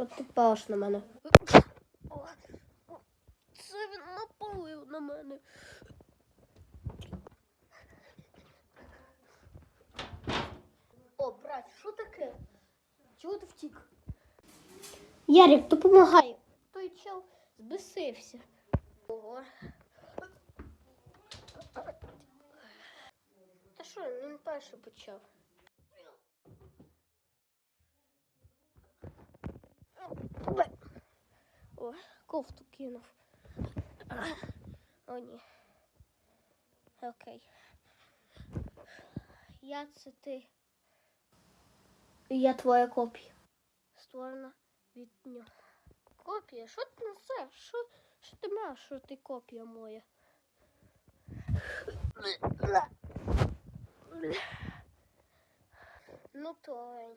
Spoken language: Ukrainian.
Що ти паш на мене? Це він напалив на мене. О, брат, що таке? Чого ти втік? Ярик, допомагай. Той чел збесився. Ого. Та що, він перший почав. Кофту кинув. О, ні. Окей. Я це ти. Я твоя копія. Створена від нього. Копія? Що ти несеш? Що, що ти маєш, що ти копія моя? Ну, тонь.